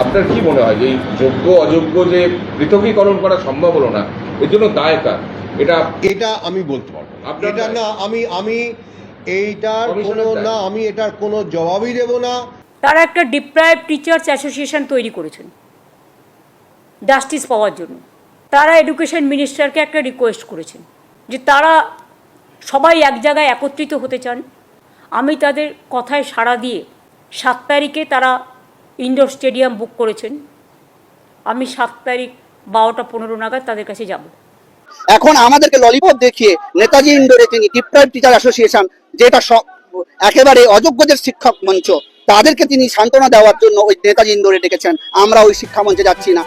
আপনার কি মনে হয় যে এই যোগ্য অযোগ্য যে পৃথকীকরণ করা সম্ভব হলো না এর জন্য দায় কার? এটা এটা আমি বলতে পারব আপনার এটা না আমি আমি এইটার কোনো না আমি এটার কোনো জবাবই দেব না। তারা একটা ডিপ্রাইভ টিচার্স অ্যাসোসিয়েশন তৈরি করেছেন জাস্টিস পাওয়ার জন্য। তারা এডুকেশন মিনিস্টারকে একটা রিকোয়েস্ট করেছেন যে তারা সবাই এক জায়গায় একত্রিত হতে চান। আমি তাদের কথায় সাড়া দিয়ে সাত তারিখে তারা ইনডোর স্টেডিয়াম বুক করেছেন। আমি সাত তারিখ বারোটা পনেরো নাগাদ তাদের কাছে যাব। এখন আমাদেরকে ললিপপ দেখিয়ে নেতাজি ইন্ডোরে তিনি ডিপ্রাইভ টিচার অ্যাসোসিয়েশন যেটা একেবারে অযোগ্যদের শিক্ষক মঞ্চ তাদেরকে তিনি সান্ত্বনা দেওয়ার জন্য ওই নেতাজি ইন্ডোরে ডেকেছেন। আমরা ওই শিক্ষা মঞ্চে যাচ্ছি না।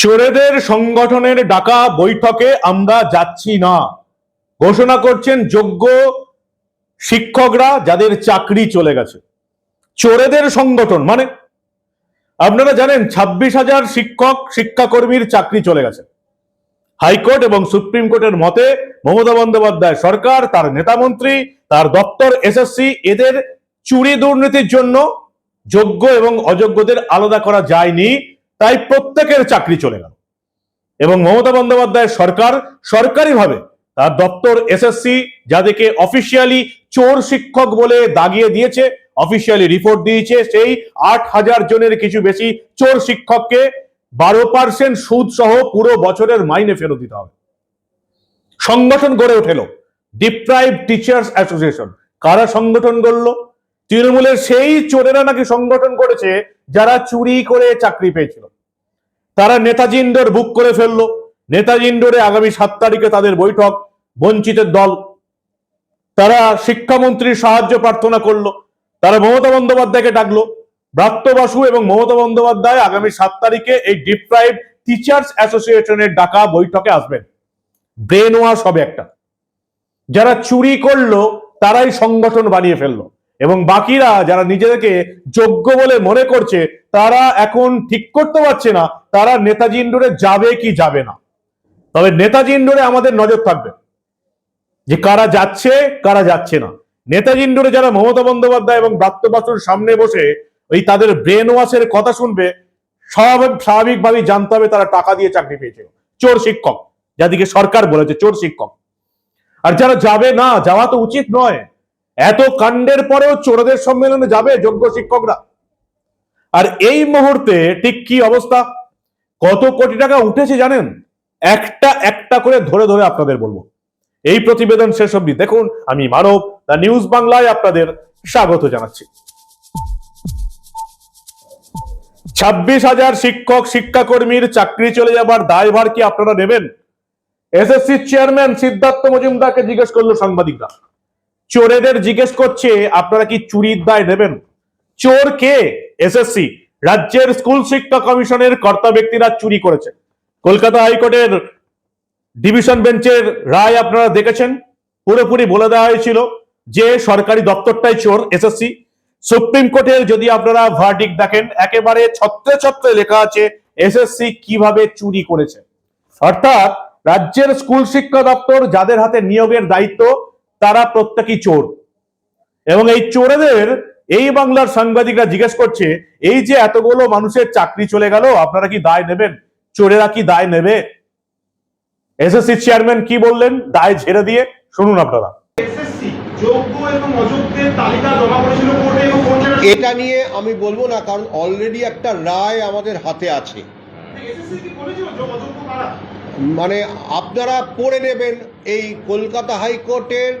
চোরেদের সংগঠনের ডাকা বৈঠকে আমরা যাচ্ছি না। ঘোষণা করছেন যোগ্য শিক্ষকরা যাদের চাকরি চলে গেছে। চোরেদের সংগঠন মানে আপনারা জানেন ছাব্বিশ হাজার শিক্ষক, শিক্ষাকর্মীর চাকরি চলে গেছে। হাইকোর্ট এবং সুপ্রিম কোর্টের মতে মমতা বন্দ্যোপাধ্যায় সরকার, তার নেতামন্ত্রী তার দপ্তর, এসএসসি, এদের চুরি দুর্নীতির জন্য যোগ্য এবং অযোগ্যদের আলাদা করা যায়নি, তাই প্রত্যেকের চাকরি চলে গেল। এবং মমতা বন্দ্যোপাধ্যায় সরকার সরকারিভাবে তার দপ্তর, এসএসসি, যাদেরকে অফিসিয়ালি চোর শিক্ষক বলে দাগিয়ে দিয়েছে অফিসিয়ালি রিপোর্ট দিয়েছে, সেই আট হাজার জনের কিছু বেশি চোর শিক্ষককে বারো পার্সেন্ট সুদ সহ পুরো বছরের মাইনে ফেরত দিতে হবে। সংগঠন গড়ে উঠেল ডিপ্রাইভ টিচার্স অ্যাসোসিয়েশন কারা সংগঠন গড়ল? তৃণমূলের সেই চোরেরা নাকি সংগঠন করেছে, যারা চুরি করে চাকরি পেয়েছিল। তারা নেতাজি ইন্ডোর বুক করে ফেলল। নেতাজি ইন্ডোরে আগামী সাত তারিখে তাদের বৈঠক, বঞ্চিতের দল। তারা শিক্ষামন্ত্রীর সাহায্য প্রার্থনা করল। তারা মমতা বন্দ্যোপাধ্যায়কে ডাকলো। ব্রাত্য বাসু এবং মমতা বন্দ্যোপাধ্যায় আগামী সাত তারিখে এই ডিপ্রাইভ টিচার্স অ্যাসোসিয়েশনের ডাকা বৈঠকে আসবেন। ব্রেন ওয়াশ হবে একটা। যারা চুরি করল, তারাই সংগঠন বানিয়ে ফেলল। এবং বাকিরা যারা নিজেদেরকে যোগ্য বলে মনে করছে, তারা এখন ঠিক করতে পারছে না। তারা নেতাজি ইন্ডোরে যাবে কি যাবে না। তবে নেতাজি ইন্ডোরে আমাদের নজর থাকবে। যে কারা যাচ্ছে কারা যাচ্ছে না। নেতাজি ইন্ডোরে যারা মমতা বন্দ্যোপাধ্যায় এবং ব্রাত্য বাসুর সামনে বসে ওই তাদের ব্রেন ওয়াশের কথা শুনবে স্বাভাবিক স্বাভাবিকভাবেই জানতে হবে তারা টাকা দিয়ে চাকরি পেয়েছে। চোর শিক্ষক যাদেরকে সরকার বলেছে, চোর শিক্ষক। আর যারা যাবে না, যাওয়া তো উচিত নয়। এত কাণ্ডের পরেও চোরদের সম্মেলনে যাবে যোগ্য শিক্ষকরা। আর এই মুহূর্তে ঠিক কি অবস্থা? কত কোটি টাকা উঠেছে জানেন? একটা একটা করে ধরে ধরে আপনাদের বলব। এই প্রতিবেদন শেষ অবধি দেখুন, আমি মানব দ্য নিউজ বাংলায় আপনাদের স্বাগত জানাচ্ছি। ছাব্বিশ হাজার শিক্ষক, শিক্ষাকর্মীর চাকরি চলে যাবার দায়ভার কি আপনারা নেবেন? এসএসসি চেয়ারম্যান সিদ্ধার্থ মজুমদারকে জিজ্ঞেস করল সাংবাদিকরা। চোরেদের জিজ্ঞেস করছে, আপনারা কি চুরির দায় নেবেন? চোর কে? এসএসসি, রাজ্যের স্কুল শিক্ষা কমিশনের কর্তা ব্যক্তিরা চুরি করেছে। কলকাতা হাইকোর্টের ডিভিশন বেঞ্চের রায় আপনারা দেখেছেন? পুরোপুরি বলে দেওয়া হয়েছিল। যে সরকারি দপ্তরটাই চোর এসএসসি সুপ্রিম কোর্টের যদি আপনারা ভার্ডিক দেখেন, একেবারে ছত্রে ছত্রে লেখা আছে এসএসসি কীভাবে চুরি করেছে। অর্থাৎ রাজ্যের স্কুল শিক্ষা দপ্তর যাদের হাতে নিয়োগের দায়িত্ব, তারা প্রত্যেকই চোর। এবং এই চোরেদের, এই বাংলার সাংবাদিকরা জিজ্ঞেস করছে, এই যে এতগুলো মানুষের চাকরি চলে গেল, আপনারা কি দায় নেবেন? চোরেরা কি দায় নেবে? এসএসসি চেয়ারম্যান কি বললেন? দায় ঝেড়ে দিয়ে, শুনুন আপনারা। যোগ্য এবং অযোগ্যের তালিকা জমা করেছিল কোর্টে এবং এটা নিয়ে আমি বলব না কারণ অলরেডি একটা রায় আমাদের হাতে আছে। মানে আপনারা পড়ে নেবেন এই কলকাতা হাইকোর্টের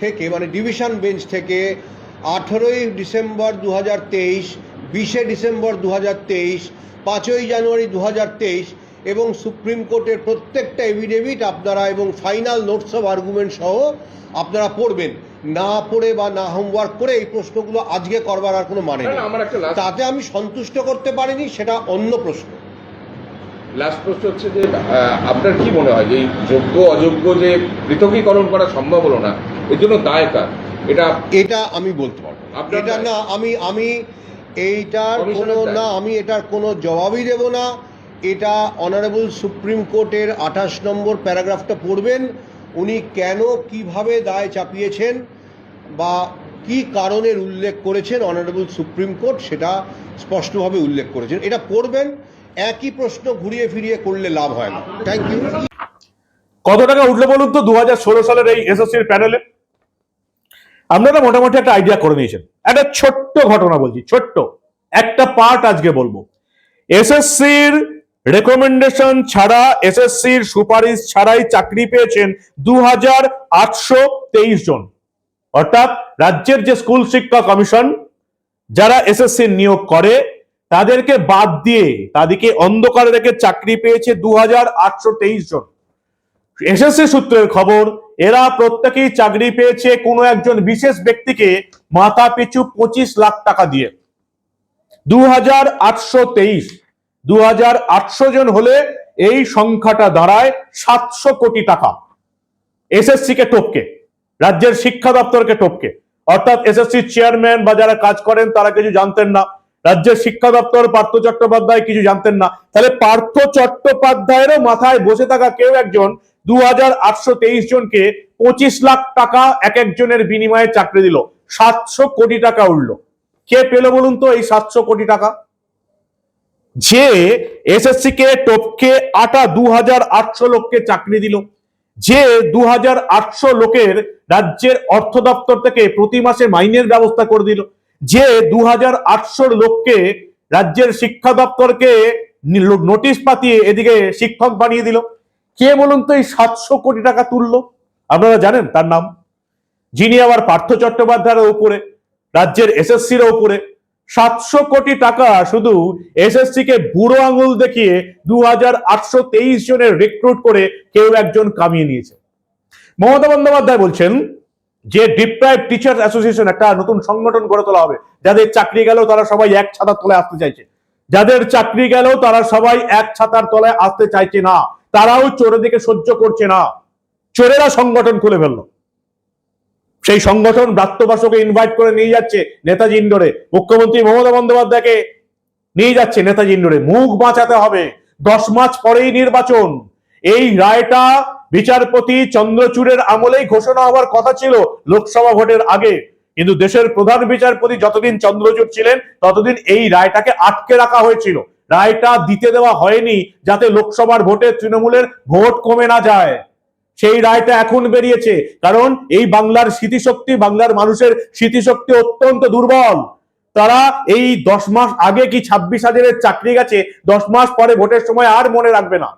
থেকে মানে ডিভিশন বেঞ্চ থেকে আঠেরোই ডিসেম্বর দু হাজার তেইশ বিশে ডিসেম্বর দু হাজার তেইশ পাঁচই জানুয়ারি দু হাজার তেইশ এবং সুপ্রিম কোর্টের প্রত্যেকটা এভিডেভিট আপনারা এবং ফাইনাল নোটস অফ আর্গুমেন্ট সহ আপনারা পড়বেন। না পড়ে বা না হোমওয়ার্ক করে এই প্রশ্নগুলো আজকে করবার আর কোনো মানে না, নেই। তাতে আমি সন্তুষ্ট করতে পারিনি সেটা অন্য প্রশ্ন। লাস্ট প্রশ্ন হচ্ছে যে আপনার কি মনে হয় এই যোগ্য অযোগ্য যে পৃথকীকরণ করা সম্ভব হলো না এর জন্য দায় কার? এটা এটা আমি বলতে পারব এটা না আমি আমি এইটার কোনো না আমি এটার কোনো জবাবই দেব না। এটা অনারেবল সুপ্রিম কোর্টের আঠাশ নম্বর প্যারাগ্রাফটা পড়বেন। উনি কেন কীভাবে দায় চাপিয়েছেন বা কি কারণের উল্লেখ করেছেন অনারেবল সুপ্রিম কোর্ট সেটা স্পষ্টভাবে উল্লেখ করেছেন। এটা করবেন, একই প্রশ্ন ঘুরিয়ে ফিরিয়ে করলে লাভ হয় না। থ্যাংক ইউ কত টাকা উঠল বলুন তো দু হাজার ষোলো সালের এই এসএসসির প্যানেলে? আপনারা মোটামুটি একটা আইডিয়া করে নিয়েছেন। একটা ছোট্ট ঘটনা বলছি, ছোট্ট। একটা পার্ট আজকে বলব। এসএসসির রেকমেন্ডেশন ছাড়া এসএসসির সুপারিশ ছাড়াই চাকরি পেয়েছেন দু হাজার আটশো তেইশ জন। অর্থাৎ রাজ্যের যে স্কুল শিক্ষা কমিশন, যারা এসএসসি নিয়োগ করে, তাদেরকে বাদ দিয়ে, তাদেরকে অন্ধকারে রেখে চাকরি পেয়েছে দু হাজার আটশো তেইশ জন। এসএসসি সূত্রের খবর, এরা প্রত্যেকেই চাকরি পেয়েছে কোনো একজন বিশেষ ব্যক্তিকে মাথা পিছু পঁচিশ লাখ টাকা দিয়ে। দু হাজার আটশো তেইশ। দু জন হলে এই সংখ্যাটা দাঁড়ায় সাতশো কোটি টাকা। এসএসসি কে টপকে, রাজ্যের শিক্ষা দপ্তরকে টপকে। অর্থাৎ এসএসসি চেয়ারম্যান বা যারা কাজ করেন তারা কিছু জানতেন না। রাজ্যের শিক্ষা দপ্তর পার্থ চট্টোপাধ্যায় কিছু জানতেন না। তাহলে পার্থ চট্টোপাধ্যায়েরও মাথায় বসে থাকা কেউ একজন দু হাজার আটশো তেইশ জনকে পঁচিশ লাখ টাকা এক একজনের বিনিময়ে চাকরি দিল। সাতশো কোটি টাকা উঠল। কে পেল বলুন তো এই সাতশো কোটি টাকা? যে এসএসসি কে টপকে আটা দু হাজার আটশো লোককে চাকরি দিল। যে দু হাজার আটশো লোকের রাজ্যের অর্থ দপ্তর থেকে প্রতি মাসে মাইনের ব্যবস্থা করে দিল। যে দু হাজার আটশো লোককে রাজ্যের শিক্ষা দপ্তরকে নোটিশ পাতিয়ে এদিকে শিক্ষক বানিয়ে দিল। কে বলুন তো এই সাতশো কোটি টাকা তুললো? আপনারা জানেন তার নাম। যিনি আবার পার্থ চট্টোপাধ্যায়ের উপরে, রাজ্যের এসএসসির উপরে। সাতশো কোটি টাকা শুধু এসএসসি কে বুড়ো আঙুল দেখিয়ে দু হাজার আটশো তেইশ জনের রিক্রুট করে কেউ একজন কামিয়ে নিয়েছে। মমতা বন্দ্যোপাধ্যায় বলছেন যে ডিপ্রাইভ টিচার অ্যাসোসিয়েশন একটা নতুন সংগঠন গড়ে তোলা হবে। যাদের চাকরি গেলেও তারা সবাই এক ছাতার তলায় আসতে চাইছে। যাদের চাকরি গেলেও তারা সবাই এক ছাতার তলায় আসতে চাইছে না। তারাও চোরের দিকে সহ্য করছে না। চোরেরা সংগঠন খুলে ফেলল। সেই সংগঠন ব্রাত্যবাসকে ইনভাইট করে নিয়ে যাচ্ছে নেতাজি ইন্ডোরে মুখ্যমন্ত্রী মমতা বন্দ্যোপাধ্যায়কে নিয়ে যাচ্ছে নেতাজি ইন্ডোরে মুখ বাঁচাতে হবে। দশ মাস পরেই নির্বাচন। এই রায়টা বিচারপতি চন্দ্রচূড়ের আমলেই ঘোষণা হওয়ার কথা ছিল লোকসভা ভোটের আগে। কিন্তু দেশের প্রধান বিচারপতি যতদিন চন্দ্রচূড় ছিলেন, ততদিন এই রায়টাকে আটকে রাখা হয়েছিল। রায়টা দিতে দেওয়া হয়নি যাতে লোকসভার ভোটে তৃণমূলের ভোট কমে না যায়। সেই রায়টা এখন বেরিয়েছে। কারণ এই বাংলার স্মৃতিশক্তি, বাংলার মানুষের স্মৃতিশক্তি অত্যন্ত দুর্বল। তারা এই দশ মাস আগে কি ছাব্বিশ হাজারের চাকরি গেছে, দশ মাস পরে ভোটের সময় আর মনে রাখবে না।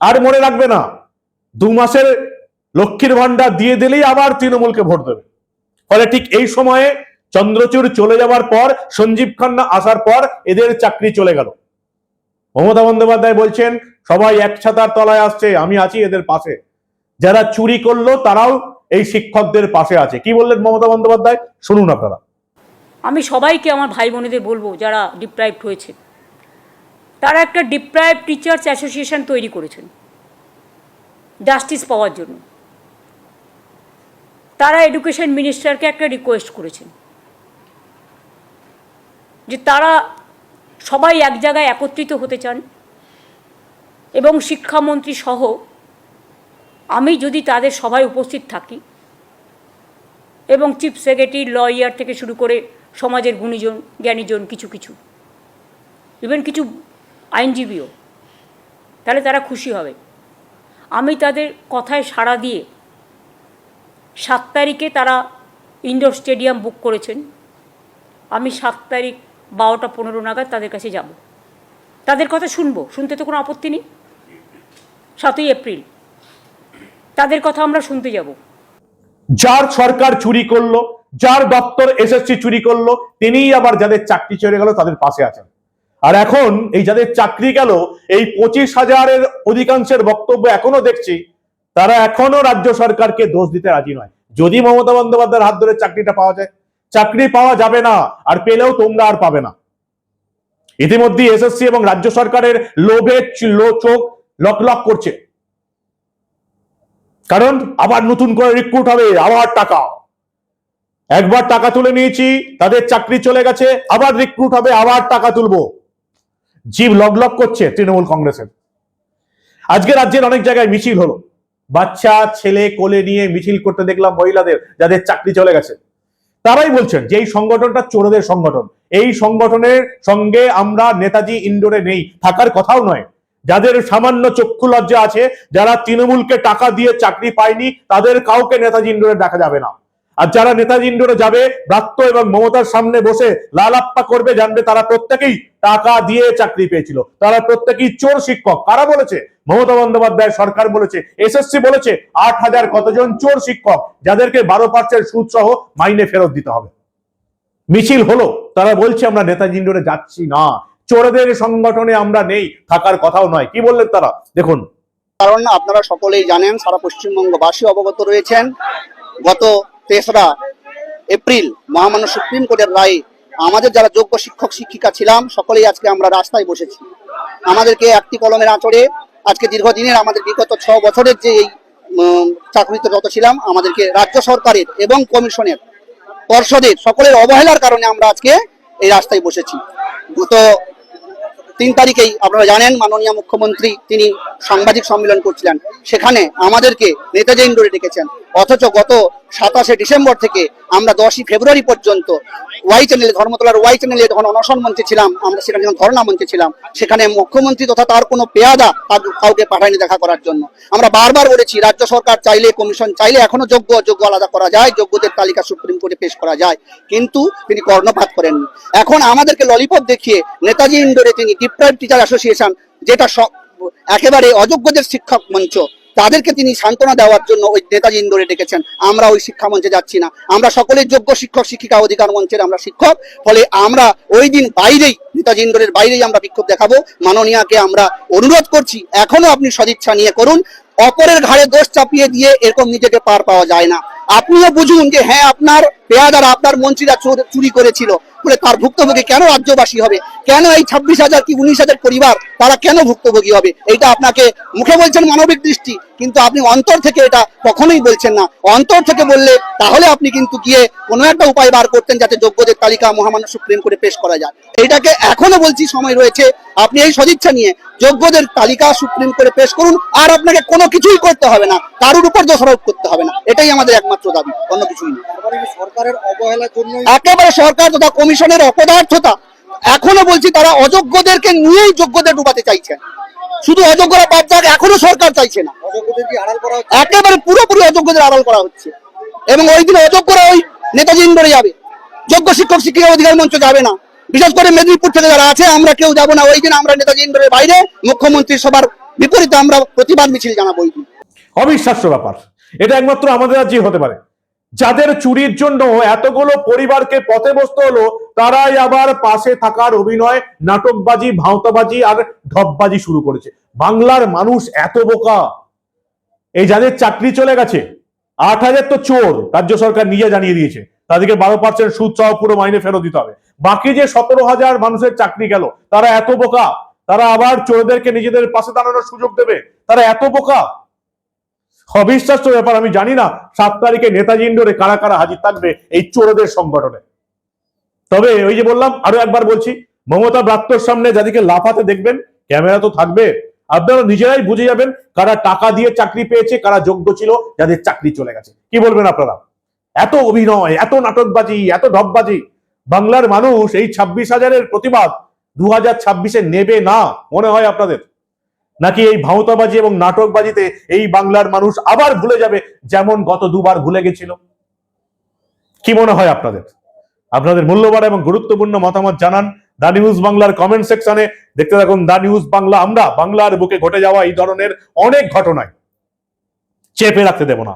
আর মনে রাখবে না। দু মাসের লক্ষ্মীর ভান্ডার দিয়ে দিলেই আবার তৃণমূলকে ভোট দেবে। ফলে ঠিক এই সময়ে চন্দ্রচূড় চলে যাওয়ার পর, সঞ্জীব খান্না আসার পর এদের চাকরি চলে গেল। মমতা বন্দ্যোপাধ্যায় বলছেন, সবাই এক ছাতার তলায় আসছে, আমি আছি এদের পাশে। যারা চুরি করল, তারাও এই শিক্ষকদের পাশে আছে। কি বললেন মমতা বন্দ্যোপাধ্যায়? শুনুন আপনারা। আমি সবাইকে আমার ভাই বোনেদের বলব, যারা ডিপ্রাইভড হয়েছে। তারা একটা ডিপ্রাইভ টিচার্স অ্যাসোসিয়েশন তৈরি করেছেন জাস্টিস পাওয়ার জন্য। তারা এডুকেশন মিনিস্টারকে একটা রিকোয়েস্ট করেছেন, যে তারা সবাই এক জায়গায় একত্রিত হতে চান। এবং শিক্ষামন্ত্রী সহ আমি যদি তাদের সভায় উপস্থিত থাকি এবং চিফ সেক্রেটারি, লয়ার থেকে শুরু করে সমাজের গুণীজন, জ্ঞানীজন, কিছু কিছু ইভেন কিছু আইনজীবীও, তাহলে তারা খুশি হবে। আমি তাদের কথায় সাড়া দিয়ে সাত তারিখে তারা ইনডোর স্টেডিয়াম বুক করেছেন। আমি সাত তারিখ বারোটা পনেরো নাগাদ তাদের কাছে যাব। তাদের কথা শুনব, শুনতে তো কোনো আপত্তি নেই। সাতই এপ্রিল। তাদের কথা আমরা শুনতে যাব। যার সরকার চুরি করল, যার দপ্তর এসএসসি চুরি করল, তিনিই আবার যাদের চাকরি চলে গেল তাদের পাশে আছেন। আর এখন এই যাদের চাকরি গেল, এই পঁচিশ হাজারের অধিকাংশের বক্তব্য এখনও দেখছি, তারা এখনও রাজ্য সরকারকে দোষ দিতে রাজি নয়। যদি মমতা বন্দ্যোপাধ্যায়ের হাত ধরে চাকরিটা পাওয়া যায় চাকরি পাওয়া যাবে না, আর পেলেও তোমরা আর পাবে না। ইতিমধ্যে এসএসসি এবং রাজ্য সরকারের লোভে চোখ লক করছে। কারণ আবার নতুন করে রিক্রুট হবে, আবার টাকা। একবার টাকা তুলে নিয়েছি, তাদের চাকরি চলে গেছে, আবার রিক্রুট হবে, আবার টাকা তুলবো। জীব লগ লগ করছে তৃণমূল কংগ্রেসের। আজকে রাজ্যের অনেক জায়গায় মিছিল হলো। বাচ্চা, ছেলে কোলে নিয়ে মিছিল করতে দেখলাম মহিলাদের, যাদের চাকরি চলে গেছে। তারাই বলছেন যে এই সংগঠনটা চোরদের সংগঠন। এই সংগঠনের সঙ্গে আমরা নেতাজি ইন্ডোরে নেই, থাকার কথাও নয়। যাদের সামান্য চক্ষু লজ্জা আছে, যারা তৃণমূলকে টাকা দিয়ে চাকরি পায়নি, তাদের কাউকে নেতাজি ইন্ডোরে দেখা যাবে না। আর যারা নেতাজি ইন্ডোরে যাবে, ব্রাত্য এবং মমতার সামনে বসে লালাপ্পা করবে, জানবে তারা প্রত্যেকেই টাকা দিয়ে চাকরি পেয়েছিল। তারা প্রত্যেকেই চোর শিক্ষক। কারা বলেছে? মমতা বন্দ্যোপাধ্যায় সরকার বলেছে, এসএসসি বলেছে, আট হাজার কতজন চোর শিক্ষক, যাদেরকে বারো পার্সেন্ট সুদ সহ মাইনে ফেরত দিতে হবে। মিছিল হলো, তারা বলছে, আমরা নেতাজি ইন্ডোরে যাচ্ছি না। চোরদের সংগঠনে আমরা নেই, থাকার কথাও নয়। কি বললেন তারা? দেখুন। কারণ আপনারা সকলেই জানেন, সারা পশ্চিমবঙ্গবাসী অবগত রয়েছেন, গত তেসরা এপ্রিল মহামান্য সুপ্রিম কোর্টের রায়ে। আমাদের যারা যোগ্য শিক্ষক, শিক্ষিকা ছিলাম, সকলেই আজকে আমরা রাস্তায় বসেছি। আমাদেরকে একটি কলমের আঁচড়ে আজকে দীর্ঘদিনের আমাদের বিগত ছ বছরের যে এই চাকরিতে যত ছিলাম, আমাদেরকে রাজ্য সরকারের এবং কমিশনের পর্ষদের সকলের অবহেলার কারণে আমরা আজকে এই রাস্তায় বসেছি। গত তিন তারিখেই আপনারা জানেন, মাননীয় মুখ্যমন্ত্রী তিনি সাংবাদিক সম্মেলন করছিলেন। সেখানে আমাদেরকে নেতাজি ইন্ডোরে ডেকেছেন। অথচ গত সাতাশে ডিসেম্বর থেকে আমরা দশই ফেব্রুয়ারি পর্যন্ত ওয়াই চ্যানেলে ধর্মতলার ওয়াই চ্যানেলে যখন অনশন মঞ্চে ছিলাম, আমরা সেখানে যখন ধর্ণা মঞ্চে ছিলাম, সেখানে মুখ্যমন্ত্রী তথা তার কোনো পেয়াদা কাউকে পাঠায়নি দেখা করার জন্য। আমরা বারবার বলেছি, রাজ্য সরকার চাইলে, কমিশন চাইলে এখনও যোগ্য অযোগ্য আলাদা করা যায়, যোগ্যদের তালিকা সুপ্রিম কোর্টে পেশ করা যায়, কিন্তু তিনি কর্ণপাত করেননি। এখন আমাদেরকে ললিপপ দেখিয়ে নেতাজি ইন্ডোরে তিনি ডিপ্রাইভ টিচার অ্যাসোসিয়েশন যেটা একেবারে অযোগ্যদের শিক্ষক মঞ্চ তাদেরকে তিনি সান্ত্বনা দেওয়ার জন্য ওই নেতাজি ইন্দোরে ডেকেছেন। আমরা ওই শিক্ষা মঞ্চে যাচ্ছি না। আমরা সকলের যোগ্য শিক্ষক, শিক্ষিকা অধিকার মঞ্চের আমরা শিক্ষক। ফলে আমরা ওই দিন বাইরেই, নেতাজি ইন্দোরের বাইরেই আমরা বিক্ষোভ দেখাবো। মাননীয়াকে আমরা অনুরোধ করছি, এখনও আপনি সদিচ্ছা নিয়ে করুন। অপরের ঘাড়ে দোষ চাপিয়ে দিয়ে এরকম নিজেকে পার পাওয়া যায় না। আপনিও বুঝুন যে হ্যাঁ আপনার পেয়াদারা আপনার মন্ত্রীরা চুরি করেছিল। তার ভুক্তভোগী কেন রাজ্যবাসী হবে? কেন এই ছাব্বিশ হাজার কি উনিশ হাজার পরিবার, তারা কেন ভুক্তভোগী হবে? এটা আপনাকে মুখে বলছেন মানবিক দৃষ্টি, কিন্তু আপনি অন্তর থেকে এটা কখনোই বলছেন না। অন্তর থেকে বললে তাহলে আপনি কিন্তু গিয়ে কোনো একটা উপায় বার করতেন যাতে যোগ্যদের তালিকা মহামান্য সুপ্রিম কোর্টে পেশ করা যায়। এটাকে এখনও বলছি, সময় রয়েছে। আপনি এই সদিচ্ছা নিয়ে যোগ্যদের তালিকা সুপ্রিম কোর্টে পেশ করুন, আর আপনাকে কোনো কিছুই করতে হবে না। কারোর উপর দোষারোপ করতে হবে না। এটাই আমাদের একমাত্র দাবি অন্য কিছুই না। সরকারের অবহেলার জন্য একেবারে সরকার তথা কমিশনের অপদার্থতা এখনও বলছি তারা অযোগ্যদেরকে নিয়েই যোগ্যদের ডুবাতে চাইছেন শুধু অযোগ্যরা বাদ যাক এখনও সরকার চাইছে না। একেবারে পুরোপুরি অযোগ্যদের আড়াল করা হচ্ছে। এবং ওই দিন অযোগ্যরা ওই নেতাজি ইন্দোরে যাবে। যোগ্য শিক্ষক শিক্ষিকা অধিকার মঞ্চ যাবে না। বিশেষ করে মেদিনীপুর থেকে যারা আছে, আমরা কেউ যাব না। ওই দিন আমরা নেতাজি ইন্ডোরের বাইরে, মুখ্যমন্ত্রী সবার বিপরীতে আমরা প্রতিবাদ মিছিল জানাব ওই দিন। অবিশ্বাস্য ব্যাপার। এটা একমাত্র আমাদের রাজ্যে হতে পারে। যাদের চুরির জন্য এতগুলো পরিবারকে পথে বসতে হলো, তারাই আবার পাশে থাকার অভিনয়, নাটকবাজি, ভাঁওতাবাজি আর ঢপবাজি শুরু করেছে। বাংলার মানুষ এত বোকা। এই যাদের চাকরি চলে গেছে, আট হাজার তো চোর, রাজ্য সরকার নিজে জানিয়ে দিয়েছে। তাদেরকে বারো পার্সেন্ট সুদ সহ পুরো মাইনে ফেরত দিতে হবে। বাকি যে সতেরো হাজার মানুষের চাকরি গেল, তারা এত বোকা, তারা আবার চোরদেরকে নিজেদের পাশে দাঁড়ানোর সুযোগ দেবে, তারা এত বোকা। অবিশ্বাস্য ব্যাপার, আমি জানি না সাত তারিখে নেতাজি ইন্ডোরে কারা কারা হাজির থাকবে এই চোরদের সংগঠনে। তবে ওই যে বললাম, আরও একবার বলছি, মমতা ব্রাত্যর সামনে যাদেরকে লাফাতে দেখবেন, ক্যামেরা তো থাকবে, আপনারা নিজেরাই বুঝে যাবেন কারা টাকা দিয়ে চাকরি পেয়েছে, কারা যোগ্য ছিল, যাদের চাকরি চলে গেছে। কি বলবেন আপনারা? এত অভিনয়, এত নাটকবাজি, এত ঢপবাজি, বাংলার মানুষ এই ছাব্বিশ হাজারের প্রতিবাদ দু হাজার ছাব্বিশে নেবে না, মনে হয় আপনাদের? নাকি এই ভাঁওতাবাজি এবং নাটকবাজিতে এই বাংলার মানুষ আবার ভুলে যাবে, যেমন গত দুবার ভুলে গেছিল? কি মনে হয় আপনাদের? আপনাদের মূল্যবান এবং গুরুত্বপূর্ণ মতামত জানান দা নিউজ বাংলার কমেন্ট সেকশনে। দেখতে থাকুন দা নিউজ বাংলা, আমরা বাংলার বুকে ঘটে যাওয়া এই ধরনের অনেক ঘটনায়। চেপে রাখতে দেব না।